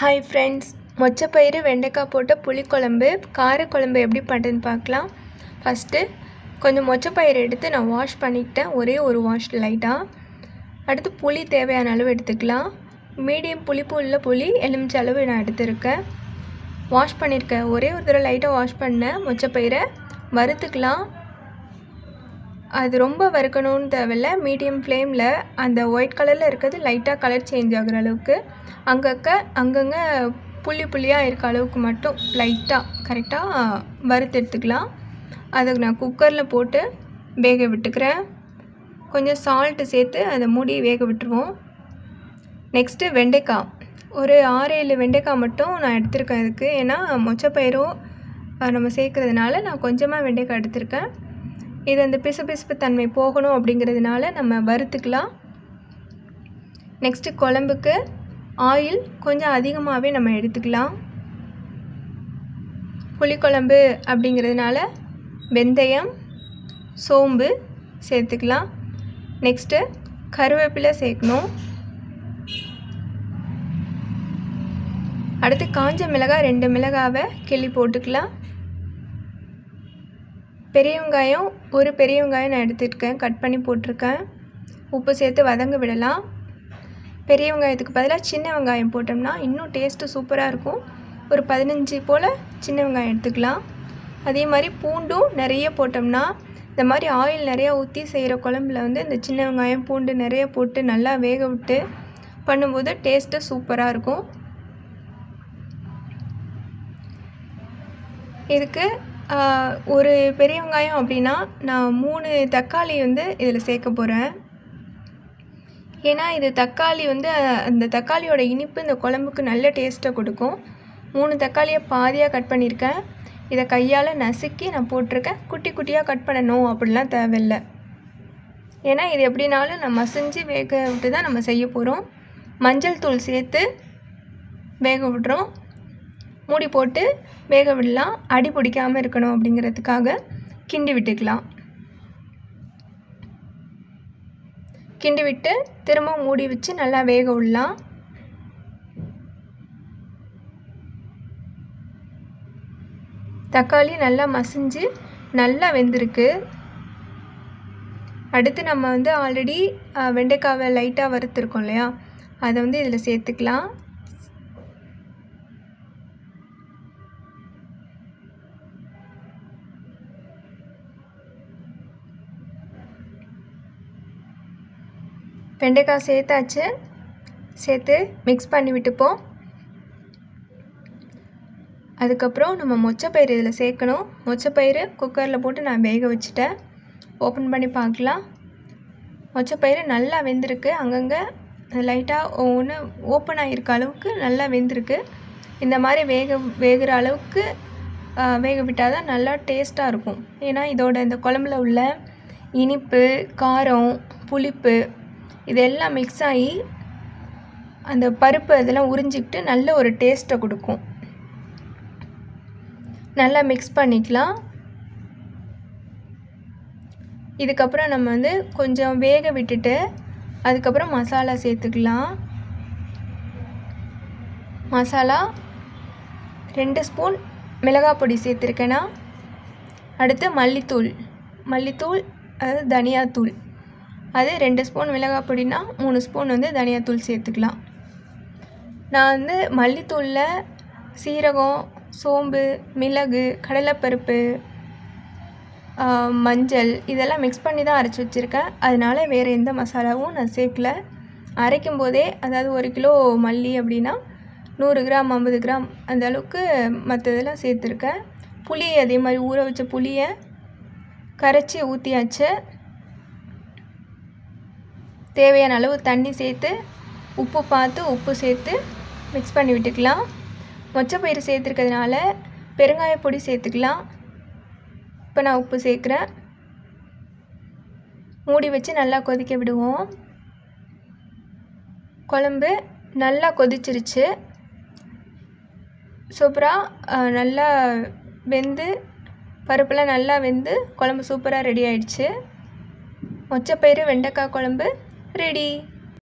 Hi friends மொச்சப்பயிறு வெண்டைக்காய் போட்ட புளிக்குழம்பு காரக்குழம்பு எப்படி பண்ணுறதுன்னு பார்க்கலாம். ஃபஸ்ட்டு கொஞ்சம் மொச்சப்பயிறு எடுத்து நான் வாஷ் பண்ணிக்கிட்டேன். ஒரே ஒரு வாஷ் லைட்டாக அடுத்து புளி தேவையான அளவு எடுத்துக்கலாம். மீடியம் புளிப்பு உள்ள புளி எலுமிச்ச அளவு நான் எடுத்திருக்கேன். வாஷ் பண்ணியிருக்கேன். ஒரே ஒரு தடவை லைட்டாக வாஷ் பண்ணேன். மொச்சப்பயிரை வறுத்துக்கலாம். அது ரொம்ப வறுக்கணும்னு தேவையில்ல. மீடியம் ஃப்ளேமில் அந்த ஒயிட் கலரில் இருக்கிறது லைட்டாக கலர் சேஞ்ச் ஆகிற அளவுக்கு. அங்கக்க அங்கங்கே புள்ளி புள்ளியாக இருக்க அளவுக்கு மட்டும் லைட்டாக கரெக்டாக வறுத்து எடுத்துக்கலாம். அதுக்கு நான் குக்கரில் போட்டு வேக விட்டுக்கிறேன். கொஞ்சம் சால்ட்டு சேர்த்து அதை மூடி வேக விட்டுருவோம். நெக்ஸ்ட்டு வெண்டைக்காய். ஒரு ஆறு ஏழு வெண்டைக்காய் மட்டும் நான் எடுத்திருக்கேன் அதுக்கு. ஏன்னா மொச்சப்பயிரும் நம்ம சேர்க்குறதுனால நான் கொஞ்சமாக வெண்டைக்காய் எடுத்திருக்கேன். இது அந்த பிசுபிசுப்பு தன்மை போகணும் அப்படிங்கிறதுனால நம்ம வறுத்துக்கலாம். நெக்ஸ்ட்டு குழம்புக்கு ஆயில் கொஞ்சம் அதிகமாகவே நம்ம எடுத்துக்கலாம். புளிக்குழம்பு அப்படிங்கிறதுனால வெந்தயம் சோம்பு சேர்த்துக்கலாம். நெக்ஸ்ட்டு கருவேப்பிலை சேர்க்கணும். அடுத்து காஞ்ச மிளகாய் ரெண்டு மிளகாவை கிள்ளி போட்டுக்கலாம். பெரிய வெங்காயம் ஒரு பெரிய வெங்காயம் நான் எடுத்துருக்கேன். கட் பண்ணி போட்டிருக்கேன். உப்பு சேர்த்து வதங்க விடலாம். பெரிய வெங்காயத்துக்கு பதிலாக சின்ன வெங்காயம் போட்டோம்னா இன்னும் டேஸ்ட்டு சூப்பராக இருக்கும். ஒரு பதினஞ்சு போல் சின்ன வெங்காயம் எடுத்துக்கலாம். அதே மாதிரி பூண்டும் நிறைய போட்டோம்னா இந்த மாதிரி ஆயில் நிறையா ஊற்றி செய்கிற குழம்புல வந்து இந்த சின்ன வெங்காயம் பூண்டு நிறைய போட்டு நல்லா வேக விட்டு பண்ணும்போது டேஸ்ட்டு சூப்பராக இருக்கும். இதுக்கு ஒரு பெரிய வெங்காயம் அப்படின்னா நான் மூணு தக்காளி வந்து இதில் சேர்க்க போகிறேன். ஏன்னா இது தக்காளி வந்து அந்த தக்காளியோட இனிப்பு இந்த குழம்புக்கு நல்ல டேஸ்ட்டை கொடுக்கும். மூணு தக்காளியை பாதியாக கட் பண்ணியிருக்கேன். இதை கையால் நசுக்கி நான் போட்டிருக்கேன். குட்டி குட்டியாக கட் பண்ணணும் அப்படிலாம் தேவையில்லை. ஏன்னா இது எப்படினாலும் நம்ம மசிஞ்சு வேக விட்டு தான் நம்ம செய்ய போகிறோம். மஞ்சள் தூள் சேர்த்து வேக விட்றோம். மூடி போட்டு வேக விடலாம். அடி பிடிக்காமல் இருக்கணும் அப்படிங்கிறதுக்காக கிண்டி விட்டுக்கலாம். கிண்டி விட்டு திரும்ப மூடி வச்சு நல்லா வேக விடலாம். தக்காளி நல்லா மசிஞ்சு நல்லா வெந்திருக்கு. அடுத்து நம்ம வந்து ஆல்ரெடி வெண்டைக்காவை லைட்டாக வறுத்துருக்கோம் இல்லையா? அதை வந்து இதில் சேர்த்துக்கலாம். வெண்டைக்காய் சேர்த்தாச்சு. சேர்த்து மிக்ஸ் பண்ணி விட்டுப்போம். அதுக்கப்புறம் நம்ம மொச்சப்பயிறு இதில் சேர்க்கணும். மொச்சப்பயிறு குக்கரில் போட்டு நான் வேக வச்சுட்டேன். ஓப்பன் பண்ணி பார்க்கலாம். மொச்சப்பயிறு நல்லா வெந்திருக்கு. அங்கங்கே லைட்டாக ஒன்று ஓப்பன் ஆகிருக்க அளவுக்கு நல்லா வெந்திருக்கு. இந்த மாதிரி வேக வேகிற அளவுக்கு வேக விட்டால் தான் நல்லா டேஸ்ட்டாக இருக்கும். ஏன்னா இதோட இந்த குழம்புல உள்ள இனிப்பு காரம் புளிப்பு இதெல்லாம் மிக்ஸ் ஆகி அந்த பருப்பு அதெல்லாம் உறிஞ்சிக்கிட்டு நல்ல ஒரு டேஸ்ட்டை கொடுக்கும். நல்லா மிக்ஸ் பண்ணிக்கலாம். இதுக்கப்புறம் நம்ம வந்து கொஞ்சம் வேக விட்டுட்டு அதுக்கப்புறம் மசாலா சேர்த்துக்கலாம். மசாலா ரெண்டு ஸ்பூன் மிளகாய் பொடி சேர்த்துருக்கேன்னா அடுத்து மல்லித்தூள். மல்லித்தூள் அதாவது தனியாத்தூள். அது ரெண்டு ஸ்பூன் மிளகாய் பொடினா மூணு ஸ்பூன் வந்து தனியாத்தூள் சேர்த்துக்கலாம். நான் வந்து மல்லித்தூளில் சீரகம் சோம்பு மிளகு கடலைப்பருப்பு மஞ்சள் இதெல்லாம் மிக்ஸ் பண்ணி தான் அரைச்சி வச்சுருக்கேன். அதனால் வேறு எந்த மசாலாவும் நான் சேர்க்கல. அரைக்கும் போதே அதாவது ஒரு கிலோ மல்லி அப்படின்னா நூறு கிராம் ஐம்பது கிராம் அந்த அளவுக்கு மற்றதெல்லாம் சேர்த்துருக்கேன். புளி அதே மாதிரி ஊற வச்ச புளியை கரைச்சி ஊற்றியாச்சு தேவையான அளவு தண்ணி சேர்த்து உப்பு பார்த்து உப்பு சேர்த்து மிக்ஸ் பண்ணி விட்டுக்கலாம். மொச்சப்பயிறு சேர்த்துருக்கிறதுனால பெருங்காய பொடி சேர்த்துக்கலாம். இப்போ நான் உப்பு சேர்க்குறேன். மூடி வச்சு நல்லா கொதிக்க விடுவோம். குழம்பு நல்லா கொதிச்சிருச்சு. சூப்பராக நல்லா வெந்து பருப்புலாம் நல்லா வெந்து குழம்பு சூப்பராக ரெடி ஆயிடுச்சு. மொச்சப்பயிறு வெண்டைக்காய் குழம்பு ரெடி